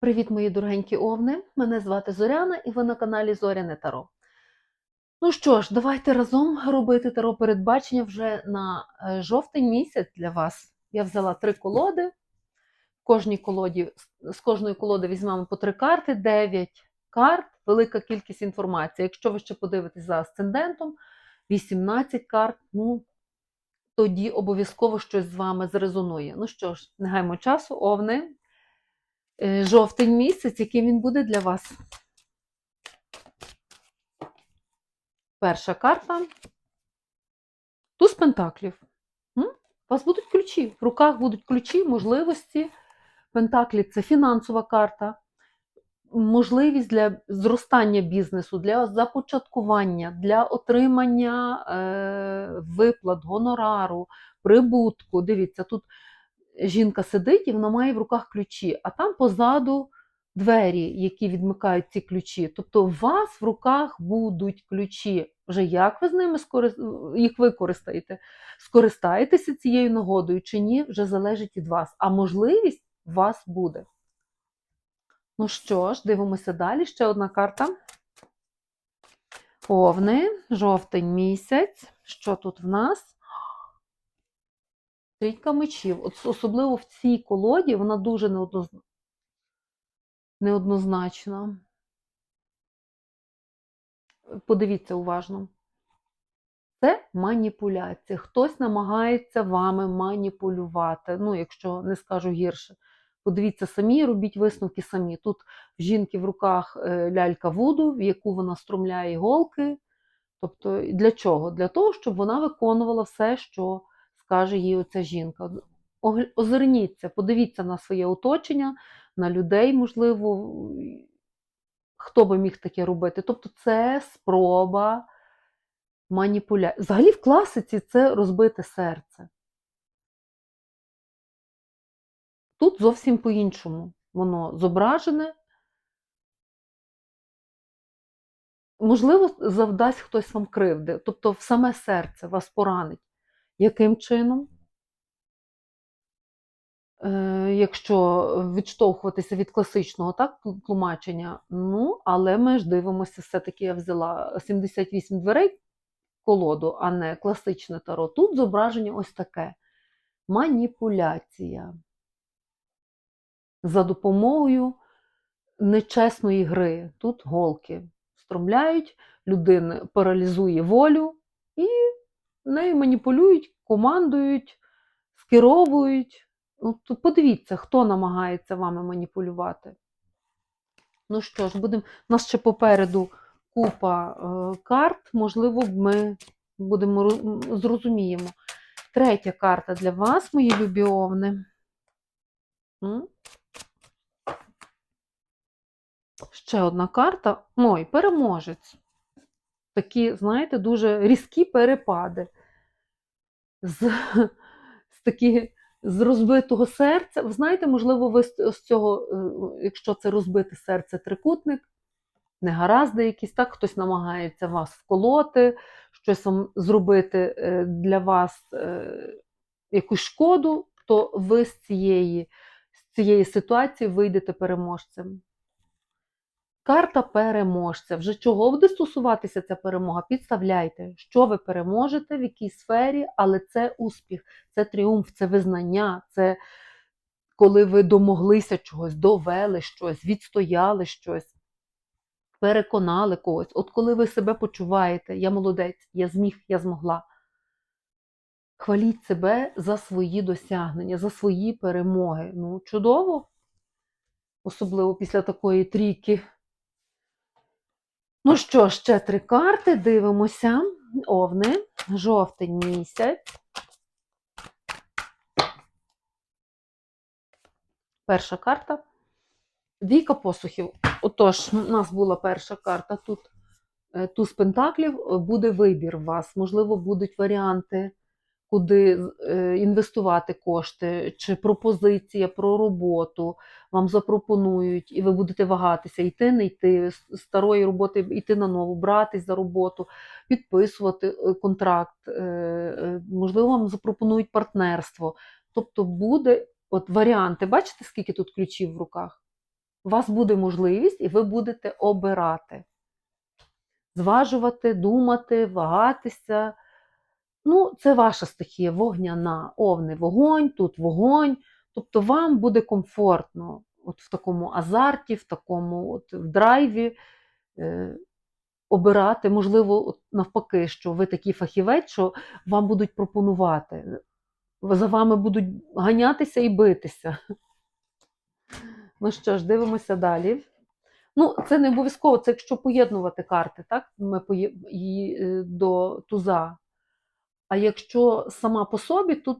Привіт, мої дорогенькі овни! Мене звати Зоряна і ви на каналі Зоряне Таро. Ну що ж, давайте разом робити таро передбачення вже на е, жовтень місяць для вас. Я взяла три колоди. Кожній колоді, з кожної колоди візьмемо по три карти, 9 карт, велика кількість інформації. Якщо ви ще подивитесь за асцендентом, 18 карт, ну тоді обов'язково щось з вами зрезонує. Ну що ж, не гаймо часу, овни. Е, жовтень місяць, яким він буде для вас. Перша карта. Туз пентаклів. У вас будуть ключі. В руках будуть ключі, можливості. Пентаклі це фінансова карта, можливість для зростання бізнесу, для започаткування, для отримання е, виплат, гонорару, прибутку. Дивіться, тут жінка сидить і вона має в руках ключі, а там позаду двері, які відмикають ці ключі. Тобто у вас в руках будуть ключі. Вже як ви з ними їх використаєте? Скористаєтеся цією нагодою чи ні, вже залежить від вас. А можливість у вас буде. Ну що ж, дивимося далі. Ще одна карта. Овни, жовтень місяць. Що тут в нас? Трійка мечів. Особливо в цій колоді вона дуже неоднозна... неоднозначна. Подивіться уважно. Це маніпуляція. Хтось намагається вами маніпулювати. Ну, якщо не скажу гірше. Подивіться самі, робіть висновки самі. Тут в жінки в руках е, лялька Вуду, в яку вона струмляє іголки. Тобто, для чого? Для того, щоб вона виконувала все, що скаже їй оця жінка. Озирніться, подивіться на своє оточення, на людей, можливо, хто би міг таке робити. Тобто, це спроба маніпуляції. Взагалі, в класиці це розбите серце. Тут зовсім по-іншому. Воно зображене. Можливо, завдасть хтось вам кривди, тобто саме серце вас поранить. Яким чином? Е, Якщо відштовхуватися від класичного так, тлумачення, ну, але ми ж дивимося, все-таки я взяла 78 дверей колоду, а не класичне таро. Тут зображення ось таке: маніпуляція за допомогою нечесної гри. Тут голки стромляють, людина паралізує волю і нею маніпулюють, командують, скеровують. Ну, подивіться, хто намагається вами маніпулювати. Ну що ж, будемо. У нас ще попереду купа е, карт, можливо, ми будемо зрозуміємо. Третя карта для вас, мої любі овни. Ще одна карта. Ой, переможець. Такі, знаєте, дуже різкі перепади. З, з такі, з розбитого серця. Ви знаєте, можливо, ви з цього, е, якщо це розбите серце трикутник, негаразди якісь, так, хтось намагається вас вколоти, щось вам зробити е, для вас е, якусь шкоду, то ви з цієї, з цієї ситуації вийдете переможцем. Карта переможця. Вже чого буде стосуватися ця перемога? Підставляйте, що ви переможете, в якій сфері, але це успіх, це тріумф, це визнання, це коли ви домоглися чогось, довели щось, відстояли щось, переконали когось. От коли ви себе почуваєте, я молодець, я зміг, я змогла. Хваліть себе за свої досягнення, за свої перемоги. Ну, чудово, особливо після такої трійки. Ну що, ще три карти, дивимося. Овни, жовтень місяць. Перша карта. Двійка посухів. Отож, у нас була перша карта. Тут е, туз пентаклів, буде вибір у вас. Можливо, будуть варіанти куди е, інвестувати кошти, чи пропозиція про роботу вам запропонують, і ви будете вагатися, йти, не йти, з старої роботи йти на нову, братись за роботу, підписувати е, контракт, е, можливо, вам запропонують партнерство. Тобто буде от варіанти. Бачите, скільки тут ключів в руках? У вас буде можливість, і ви будете обирати, зважувати, думати, вагатися. Ну, це ваша стихія вогняна, овни вогонь, тут вогонь. Тобто вам буде комфортно от в такому азарті, в такому от в драйві е, обирати, можливо, от навпаки, що ви такий фахівець, що вам будуть пропонувати, за вами будуть ганятися і битися. Ну що ж, дивимося далі. Ну, це не обов'язково, це якщо поєднувати карти, так? Ми її е, до туза. А якщо сама по собі, тут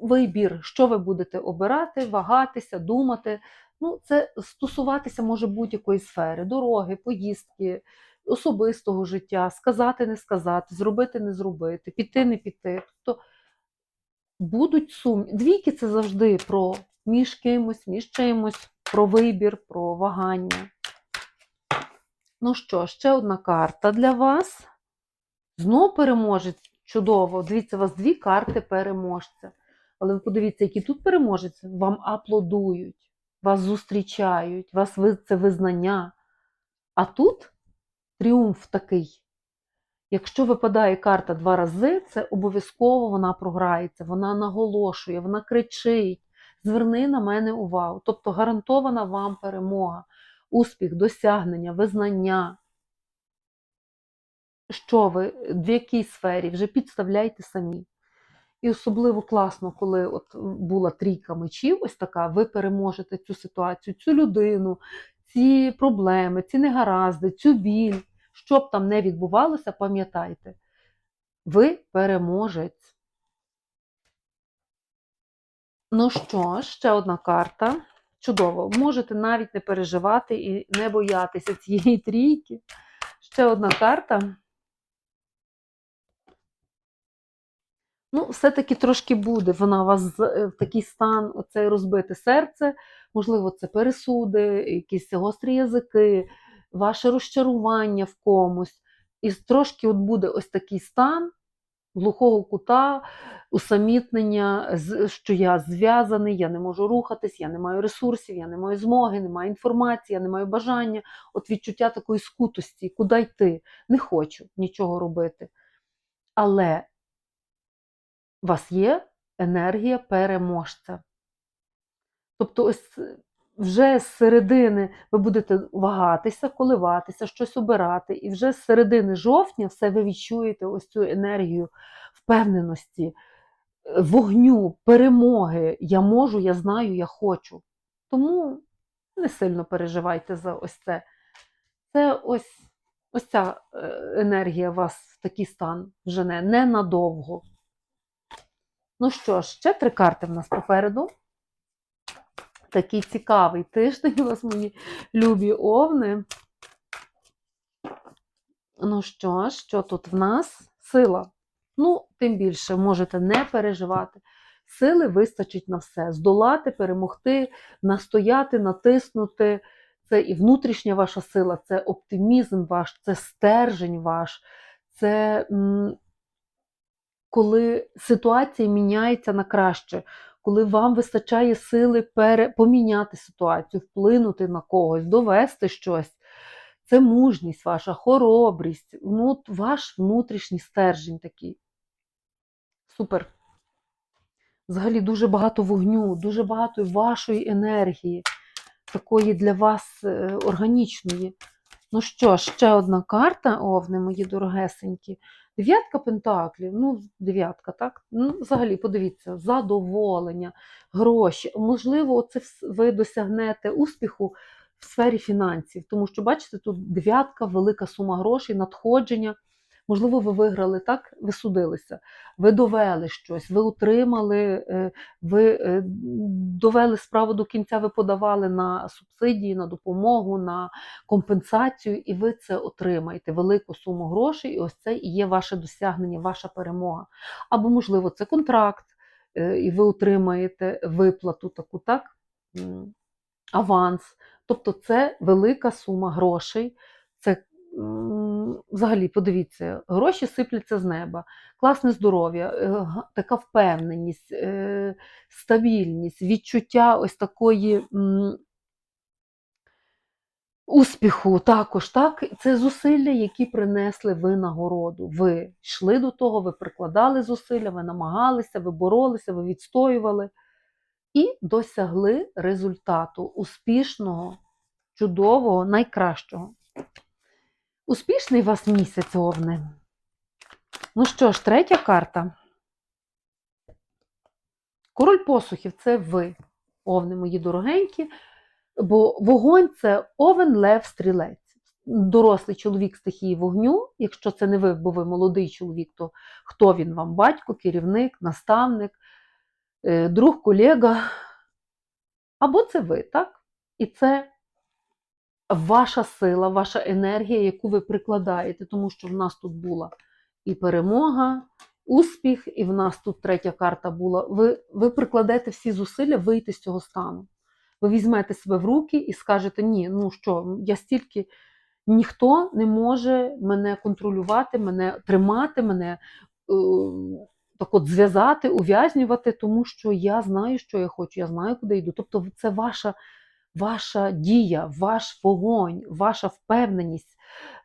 вибір, що ви будете обирати, вагатися, думати. Ну, це стосуватися може будь-якої сфери: дороги, поїздки, особистого життя, сказати, не сказати, зробити, не зробити, піти, не піти. Тобто будуть сумні. Двійки це завжди про між кимось, між чимось, про вибір, про вагання. Ну що, ще одна карта для вас. Знов переможець. Чудово. Дивіться, у вас дві карти переможця. Але ви подивіться, які тут переможець, вам аплодують, вас зустрічають, вас це визнання. А тут тріумф такий. Якщо випадає карта два рази, це обов'язково вона програється, вона наголошує, вона кричить. Зверни на мене увагу. Тобто гарантована вам перемога, успіх, досягнення, визнання. Що ви, в якій сфері, вже підставляйте самі. І особливо класно, коли от була трійка мечів, ось така, ви переможете цю ситуацію, цю людину, ці проблеми, ці негаразди, цю біль. Що б там не відбувалося, пам'ятайте, ви переможець. Ну що ще одна карта. Чудово. Можете навіть не переживати і не боятися цієї трійки. Ще одна карта. Ну, все-таки трошки буде. Вона у вас е, в такий стан, оце розбите серце, можливо, це пересуди, якісь гострі язики, ваше розчарування в комусь. І трошки от буде ось такий стан глухого кута, усамітнення, що я зв'язаний, я не можу рухатись, я не маю ресурсів, я не маю змоги, не маю інформації, я не маю бажання. От відчуття такої скутості, куди йти. Не хочу нічого робити. Але вас є енергія переможця. Тобто, ось вже з середини ви будете вагатися, коливатися, щось обирати, і вже з середини жовтня все ви відчуєте ось цю енергію впевненості, е, вогню, перемоги. Я можу, я знаю, я хочу. Тому не сильно переживайте за ось це. Це ось, ось ця е, енергія вас в такий стан жене ненадовго. Ну що ж, ще три карти в нас попереду. Такий цікавий тиждень у вас, мої любі овни. Ну що ж, що тут в нас? Сила. Ну, тим більше можете не переживати. Сили вистачить на все. Здолати, перемогти, настояти, натиснути. Це і внутрішня ваша сила, це оптимізм ваш, це стержень ваш, це коли ситуація міняється на краще, коли вам вистачає сили пере, поміняти ситуацію, вплинути на когось, довести щось. Це мужність ваша, хоробрість, ну, ваш внутрішній стержень такий. Супер. Взагалі дуже багато вогню, дуже багато вашої енергії, такої для вас е, органічної. Ну що, ще одна карта, овни, мої дорогесенькі. Дев'ятка пентаклів, ну, дев'ятка, так? Ну, взагалі, подивіться, задоволення, гроші. Можливо, це ви досягнете успіху в сфері фінансів, тому що, бачите, тут дев'ятка, велика сума грошей, надходження. Можливо, ви виграли так, ви судилися, ви довели щось, ви утримали, е, ви е, довели справу до кінця, ви подавали на субсидії, на допомогу, на компенсацію, і ви це отримаєте велику суму грошей, і ось це і є ваше досягнення, ваша перемога. Або, можливо, це контракт, е, і ви отримаєте виплату таку, так? Аванс. Тобто це велика сума грошей. Це взагалі, подивіться, гроші сипляться з неба, класне здоров'я, е, така впевненість, е, стабільність, відчуття ось такої Успіху також, так, це зусилля, які принесли ви нагороду. Ви йшли до того, ви прикладали зусилля, ви намагалися, ви боролися, ви відстоювали і досягли результату успішного, чудового, найкращого. Успішний вас місяць, Овни. Ну що ж, третя карта. Король посухів це ви, овни мої дорогенькі, бо вогонь це овен, лев, стрілець. Дорослий чоловік стихії вогню. Якщо це не ви, бо ви молодий чоловік, то хто він вам? Батько, керівник, наставник, е, друг, колега. Або це ви, так? І це ваша сила, ваша енергія, яку ви прикладаєте, тому що в нас тут була і перемога, успіх, і в нас тут третя карта була. Ви, ви прикладете всі зусилля вийти з цього стану. Ви візьмете себе в руки і скажете: ні, ну що, я стільки ніхто не може мене контролювати, мене тримати, мене е, так от зв'язати, ув'язнювати, тому що я знаю, що я хочу, я знаю, куди йду. Тобто, це ваша, ваша дія, ваш вогонь, ваша впевненість,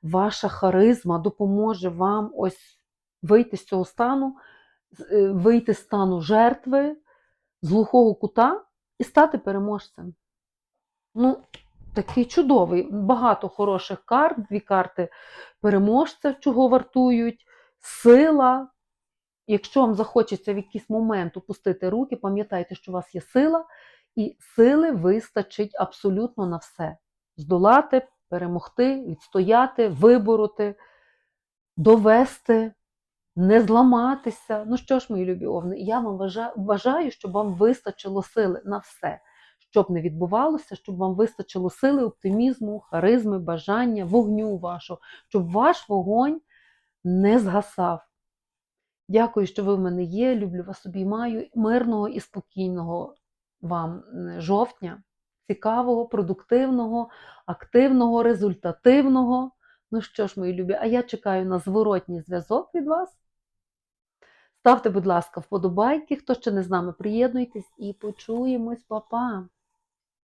ваша харизма допоможе вам ось вийти з цього стану, е, вийти з стану жертви, з глухого кута і стати переможцем. Ну, такий чудовий, багато хороших карт, дві карти переможця, чого вартують, сила. Якщо вам захочеться в якийсь момент опустити руки, пам'ятайте, що у вас є сила, і сили вистачить абсолютно на все: здолати, перемогти, відстояти, вибороти, довести, не зламатися. Ну що ж, мої любі овни, я вам вважаю, щоб вам вистачило сили на все. Щоб не відбувалося, щоб вам вистачило сили, оптимізму, харизми, бажання, вогню вашого, щоб ваш вогонь не згасав. Дякую, що ви в мене є. Люблю вас обіймаю. Мирного і спокійного вам жовтня, цікавого, продуктивного, активного, результативного. Ну що ж, мої любі, а я чекаю на зворотній зв'язок від вас. Ставте, будь ласка, вподобайки. Хто ще не з нами, приєднуйтесь і почуємось, Па-па!